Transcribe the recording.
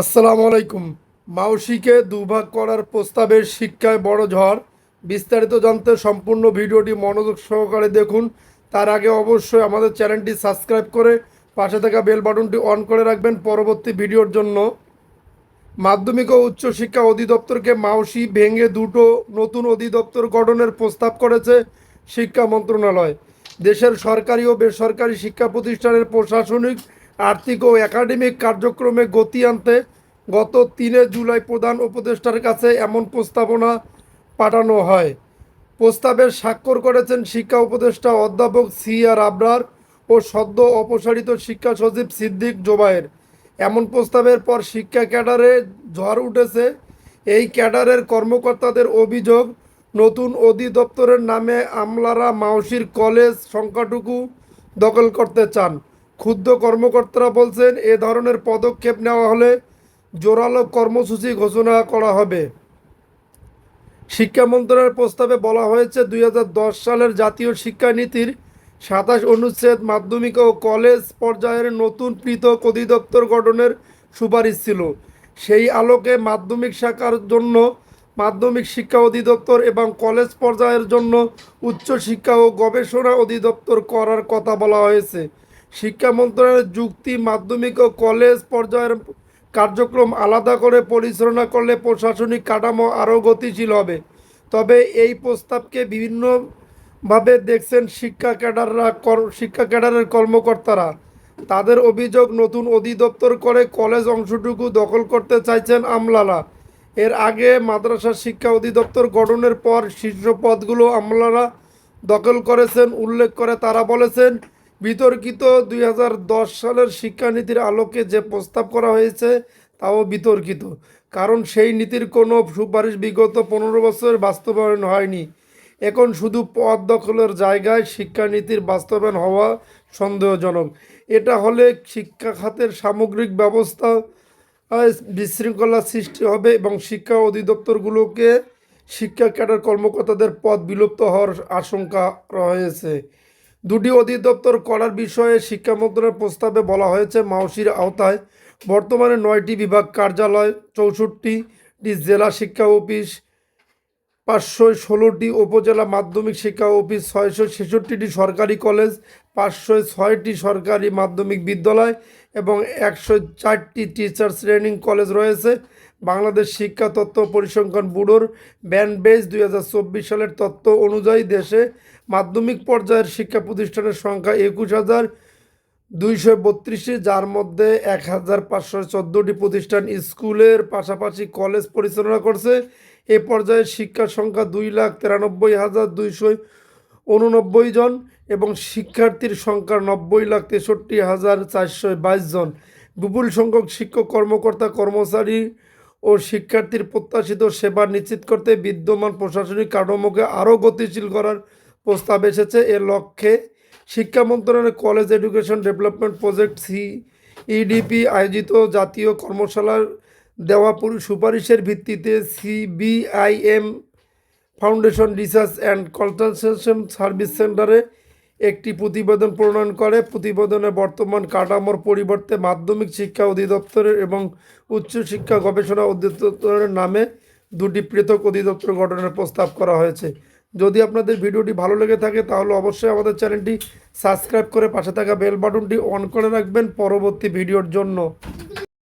আসসালামু আলাইকুম। মাউসিকে দুভাগ করার প্রস্তাবের শিক্ষায় বড় ঝড়। বিস্তারিত জানতে সম্পূর্ণ ভিডিওটি মনোযোগ সহকারে দেখুন। তার আগে অবশ্যই আমাদের চ্যানেলটি সাবস্ক্রাইব করে পাশে থাকা বেল বাটনটি অন করে রাখবেন পরবর্তী ভিডিওর জন্য। মাধ্যমিক ও উচ্চশিক্ষা অধিদপ্তরকে মাউসি ভেঙে দুটো নতুন অধিদপ্তর গঠনের প্রস্তাব করেছে শিক্ষা মন্ত্রণালয়। দেশের সরকারি ও বেসরকারি শিক্ষা প্রতিষ্ঠানের প্রশাসনিক আর্থিক ও একাডেমিক কার্যক্রমে গতি আনতে গত তিনে জুলাই প্রধান উপদেষ্টার কাছে এমন প্রস্তাবনা পাঠানো হয়। প্রস্তাবের স্বাক্ষর করেছেন শিক্ষা উপদেষ্টা অধ্যাপক সি আর আবরার ও সদ্য অপসারিত শিক্ষা সচিব সিদ্দিক জোবায়ের। এমন প্রস্তাবের পর শিক্ষা ক্যাডারে ঝড় উঠেছে। এই ক্যাডারের কর্মকর্তাদের অভিযোগ, নতুন অধিদপ্তরের নামে আমলারা মাউসির কলেজ সংখ্যাটুকু দখল করতে চান। ক্ষুদ্র কর্মকর্তারা বলছেন, এ ধরনের পদক্ষেপ নেওয়া হলে জোরালো কর্মসূচি ঘোষণা করা হবে। শিক্ষা মন্ত্রণালয়ের প্রস্তাবে বলা হয়েছে, দুই হাজার দশ সালের জাতীয় শিক্ষানীতির সাতাশ অনুচ্ছেদ মাধ্যমিক ও কলেজ পর্যায়ের নতুন পৃথক অধিদপ্তর গঠনের সুপারিশ ছিল। সেই আলোকে মাধ্যমিক শাখার জন্য মাধ্যমিক শিক্ষা অধিদপ্তর এবং কলেজ পর্যায়ের জন্য উচ্চ শিক্ষা ও গবেষণা অধিদপ্তর করার কথা বলা হয়েছে। শিক্ষা মন্ত্রণালয়ের যুক্তি, মাধ্যমিক ও কলেজ পর্যায়ের কার্যক্রম আলাদা করে পরিচালনা করলে প্রশাসনিক কাঠামো আরও গতিশীল হবে। তবে এই প্রস্তাবকে বিভিন্নভাবে দেখছেন শিক্ষা ক্যাডাররা শিক্ষা ক্যাডারের কর্মকর্তারা। তাদের অভিযোগ, নতুন অধিদপ্তর করে কলেজ অংশটুকু দখল করতে চাইছেন আমলারা। এর আগে মাদ্রাসা শিক্ষা অধিদপ্তর গঠনের পর শীর্ষ পদগুলো আমলারা দখল করেছেন, উল্লেখ করে তারা বলেছেন বিতর্কিত দুই হাজার দশ সালের শিক্ষানীতির আলোকে যে প্রস্তাব করা হয়েছে, তাও বিতর্কিত। কারণ সেই নীতির কোনো সুপারিশ বিগত পনেরো বছরের বাস্তবায়ন হয়নি। এখন শুধু পদ দখলের জায়গায় শিক্ষানীতির বাস্তবায়ন হওয়া সন্দেহজনক। এটা হলে শিক্ষা খাতের সামগ্রিক ব্যবস্থা বিশৃঙ্খলা সৃষ্টি হবে এবং শিক্ষা অধিদপ্তরগুলোকে শিক্ষা ক্যাডার কর্মকর্তাদের পদ বিলুপ্ত হওয়ার আশঙ্কা রয়েছে। দুটি অধিদপ্তর করার বিষয়ে শিক্ষা মন্ত্রণালয়ের প্রস্তাবে বলা হয়েছে মাউসির আওতায়। বর্তমানে নয়টি বিভাগ কার্যালয় চৌষট্টিটি জেলা শিক্ষা অফিস, পাঁচশো ষোলোটি উপজেলা মাধ্যমিক শিক্ষা অফিস, ছয়শো ছেষট্টিটি সরকারি কলেজ, পাঁচশো ছয়টি সরকারি মাধ্যমিক বিদ্যালয় এবং একশো চারটি টিচার্স ট্রেনিং কলেজ রয়েছে। বাংলাদেশ শিক্ষা তত্ত্ব পরিসংখ্যান ব্যুরোর ব্যান্ড বেস দুই সালের তথ্য অনুযায়ী দেশে মাধ্যমিক পর্যায়ের শিক্ষা প্রতিষ্ঠানের সংখ্যা একুশ হাজার দুইশো যার মধ্যে এক হাজার পাঁচশো চোদ্দোটি প্রতিষ্ঠান স্কুলের পাশাপাশি কলেজ পরিচালনা করছে। এ পর্যায়ে শিক্ষার সংখ্যা দুই লাখ তিরানব্বই হাজার দুইশো উননব্বই জন এবং শিক্ষার্থীর সংখ্যা নব্বই লাখ তেষট্টি হাজার চারশো বাইশ জন। বিপুল সংখ্যক শিক্ষক, কর্মকর্তা, কর্মচারী ও শিক্ষার্থীর প্রত্যাশিত সেবা নিশ্চিত করতে বিদ্যমান প্রশাসনিক কাঠামোকে আরও গতিশীল করার প্রস্তাব এসেছে। এর লক্ষ্যে শিক্ষা মন্ত্রণালয়ের college education development project C EDP আয়োজিত জাতীয় কর্মশালার দেওয়া পুরো সুপারিশের ভিত্তিতে CBIM foundation research and consultation service সেন্টারে একটি প্রতিবেদন প্রণয়ন করে। প্রতিবেদনে বর্তমান কাঠামোর পরিবর্তে মাধ্যমিক শিক্ষা অধিদপ্তরের এবং উচ্চশিক্ষা গবেষণা অধিদপ্তরের নামে দুটি পৃথক অধিদপ্তর গঠনের প্রস্তাব করা হয়েছে। যদি আপনাদের ভিডিওটি ভালো লেগে থাকে, তাহলে অবশ্যই আমাদের চ্যানেলটি সাবস্ক্রাইব করে পাশে থাকা বেল বাটনটি অন করে রাখবেন পরবর্তী ভিডিওর জন্য।